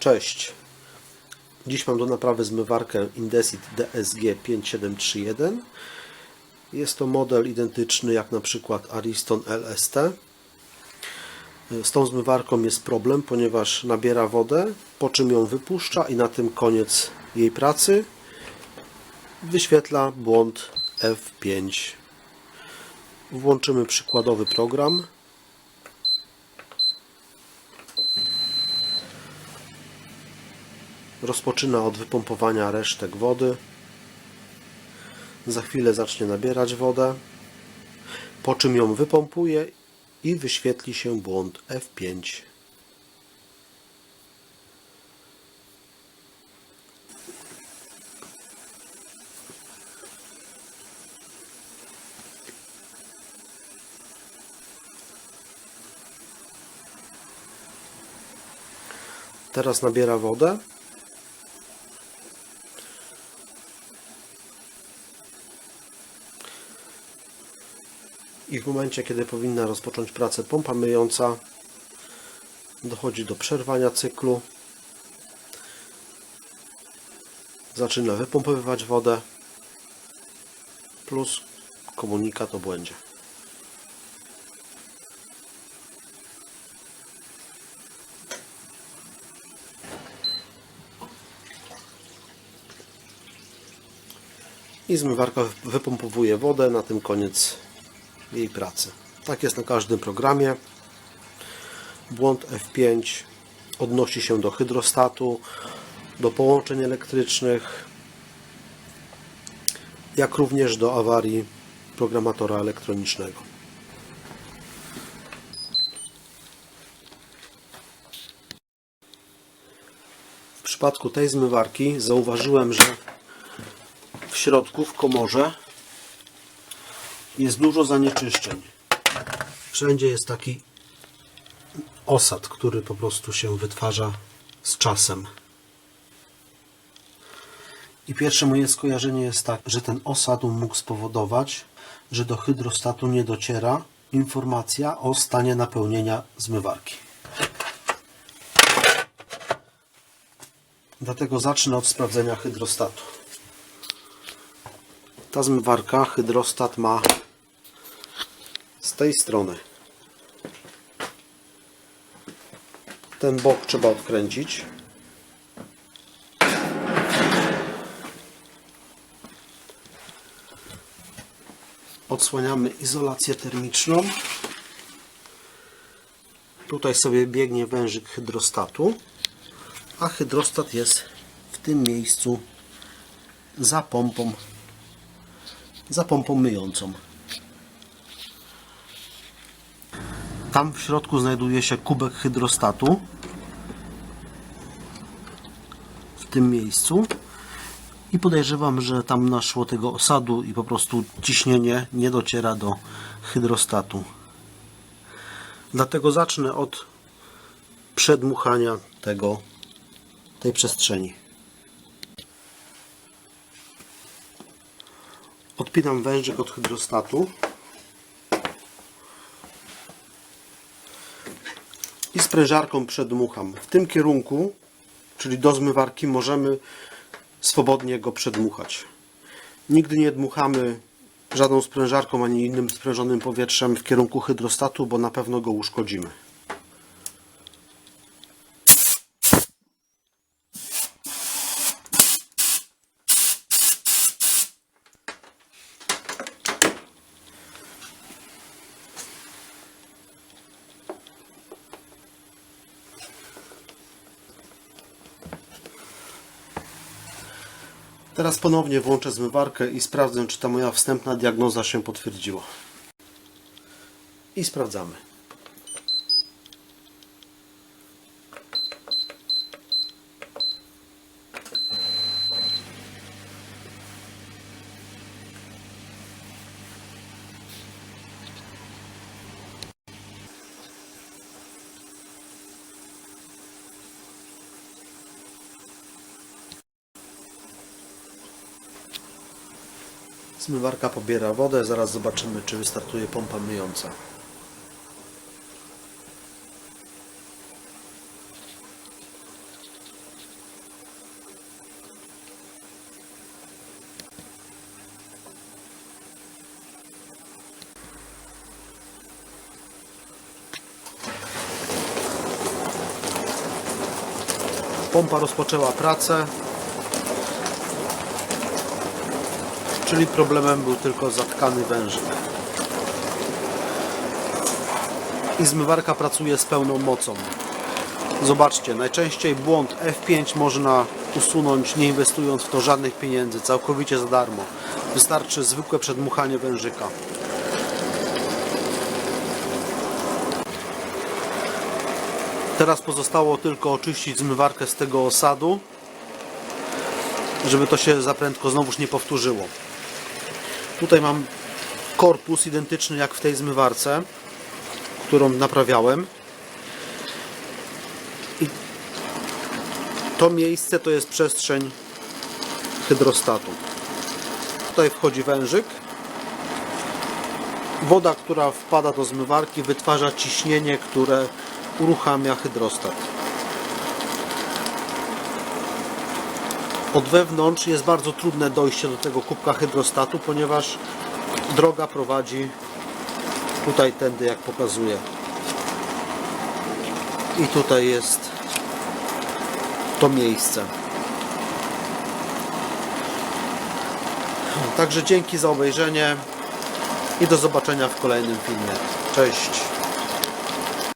Cześć. Dziś mam do naprawy zmywarkę Indesit DSG 5731. Jest to model identyczny jak na przykład Ariston LST. Z tą zmywarką jest problem, ponieważ nabiera wodę, po czym ją wypuszcza i na tym koniec jej pracy. Wyświetla błąd F5. Włączymy przykładowy program. Rozpoczyna od wypompowania resztek wody. Za chwilę zacznie nabierać wodę, po czym ją wypompuje i wyświetli się błąd F5. Teraz nabiera wodę. I w momencie, kiedy powinna rozpocząć pracę pompa myjąca, dochodzi do przerwania cyklu. Zaczyna wypompowywać wodę plus komunikat o błędzie. I zmywarka wypompowuje wodę, na tym koniec jej pracy. Tak jest na każdym programie. Błąd F5 odnosi się do hydrostatu, do połączeń elektrycznych, jak również do awarii programatora elektronicznego. W przypadku tej zmywarki zauważyłem, że w środku, w komorze jest dużo zanieczyszczeń. Wszędzie jest taki osad, który po prostu się wytwarza z czasem. I pierwsze moje skojarzenie jest tak, że ten osad mógł spowodować, że do hydrostatu nie dociera informacja o stanie napełnienia zmywarki. Dlatego zacznę od sprawdzenia hydrostatu. Ta zmywarka, hydrostat ma tej strony. Ten bok trzeba odkręcić. Odsłaniamy izolację termiczną. Tutaj sobie biegnie wężyk hydrostatu, a hydrostat jest w tym miejscu za pompą, za pompą myjącą. Tam w środku znajduje się kubek hydrostatu. W tym miejscu. I podejrzewam, że tam naszło tego osadu i po prostu ciśnienie nie dociera do hydrostatu. Dlatego zacznę od przedmuchania tego, tej przestrzeni. Odpinam wężyk od hydrostatu. Sprężarką przedmucham. W tym kierunku, czyli do zmywarki, możemy swobodnie go przedmuchać. Nigdy nie dmuchamy żadną sprężarką ani innym sprężonym powietrzem w kierunku hydrostatu, bo na pewno go uszkodzimy. Teraz ponownie włączę zmywarkę i sprawdzę, czy ta moja wstępna diagnoza się potwierdziła. I sprawdzamy. Zmywarka pobiera wodę, zaraz zobaczymy czy wystartuje pompa myjąca. Pompa rozpoczęła pracę, Czyli problemem był tylko zatkany wężyk. I zmywarka pracuje z pełną mocą. Zobaczcie, najczęściej błąd F5 można usunąć nie inwestując w to żadnych pieniędzy, całkowicie za darmo. Wystarczy zwykłe przedmuchanie wężyka. Teraz pozostało tylko oczyścić zmywarkę z tego osadu, żeby to się za prędko znowuż nie powtórzyło. Tutaj mam korpus identyczny jak w tej zmywarce, którą naprawiałem. I to miejsce to jest przestrzeń hydrostatu. Tutaj wchodzi wężyk. Woda, która wpada do zmywarki, wytwarza ciśnienie, które uruchamia hydrostat. Od wewnątrz jest bardzo trudne dojście do tego kubka hydrostatu, ponieważ droga prowadzi tutaj tędy, jak pokazuję. I tutaj jest to miejsce. Także dzięki za obejrzenie i do zobaczenia w kolejnym filmie. Cześć!